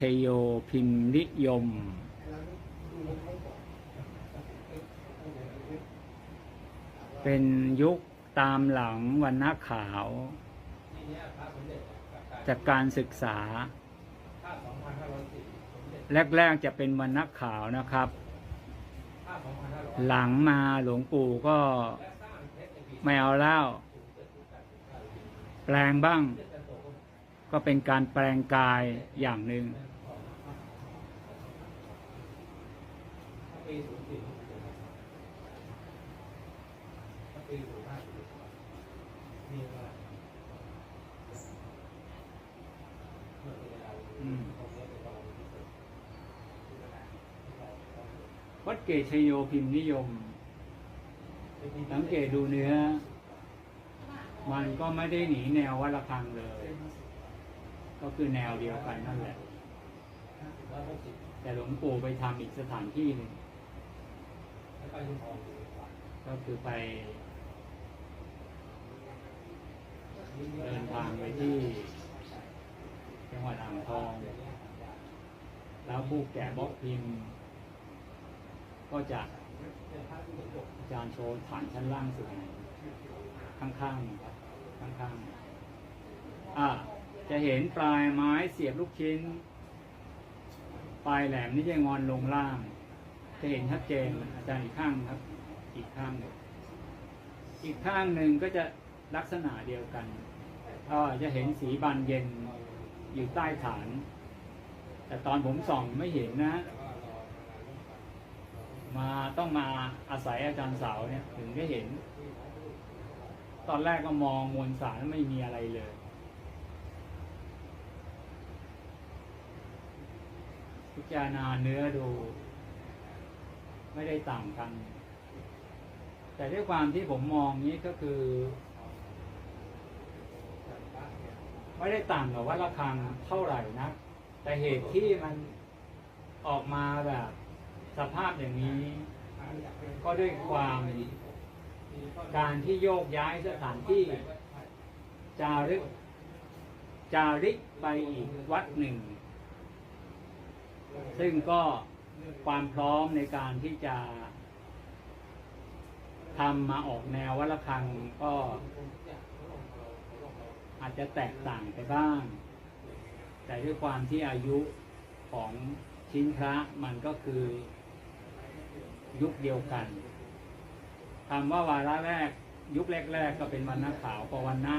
เทโยพิมพ์นิยม เป็นยุคตามหลังวันณะขาว จากการศึกษา แรก ๆ จะเป็นวันณะขาวนะครับ หลังมาหลวงปู่ก็ไม่เอาแล้ว แปลงบ้าง ก็เป็นการแปลงกายอย่างหนึ่งวัดเกชโยพิมพ์นิยม สังเกตดูเนื้อ มันก็ไม่ได้หนีแนววัดระฆังเลย ก็คือแนวเดียวกันนั่นแหละ แต่หลวงปู่ไปทำอีกสถานที่หนึ่งก็คือไป เดินทางไปที่จังหวัดอ่างทอง แล้วผู้แกะบล็อกพิมพ์ ก็จะอาจารย์โชว์ฐานชั้นล่างสุดข้างๆครับข้างๆอ่า จะเห็นปลายไม้เสียบลูกชิ้น ปลายแหลมนี่จะงอนลงล่าง จะเห็นชัดเจนอาจารย์อีกข้างครับ อีกข้างหนึ่งอีกข้างหนึ่งก็จะลักษณะเดียวกันก็จะเห็นสีบานเย็นอยู่ใต้ฐาน แต่ตอนผมส่องไม่เห็นนะ มาต้องมาอาศัยอาจารย์เสาเนี่ยถึงได้เห็น ตอนแรกก็มองมวลสารไม่มีอะไรเลย พิจารณาเนื้อดู ไม่ได้ต่างกัน แต่ด้วยความที่ผมมองนี้ก็คือ ไม่ได้ต่างกับวัดระฆังเท่าไหร่นะแต่เหตุที่มันออกมาแบบสภาพอย่างนี้ ก็ด้วยความการที่โยกย้ายสถานที่ จารึก จาริกไปอีกวัดหนึ่ง ซึ่งก็ความพร้อมในการที่จะทำมาออกแนววัดระฆังก็ อาจจะแตกต่างไปบ้าง แต่ด้วยความที่อายุของชิ้นพระมันก็คือยุคเดียวกันคำว่าวาระแรก ยุคแรก ๆ ก็เป็นวันนักขาวพอวันนะ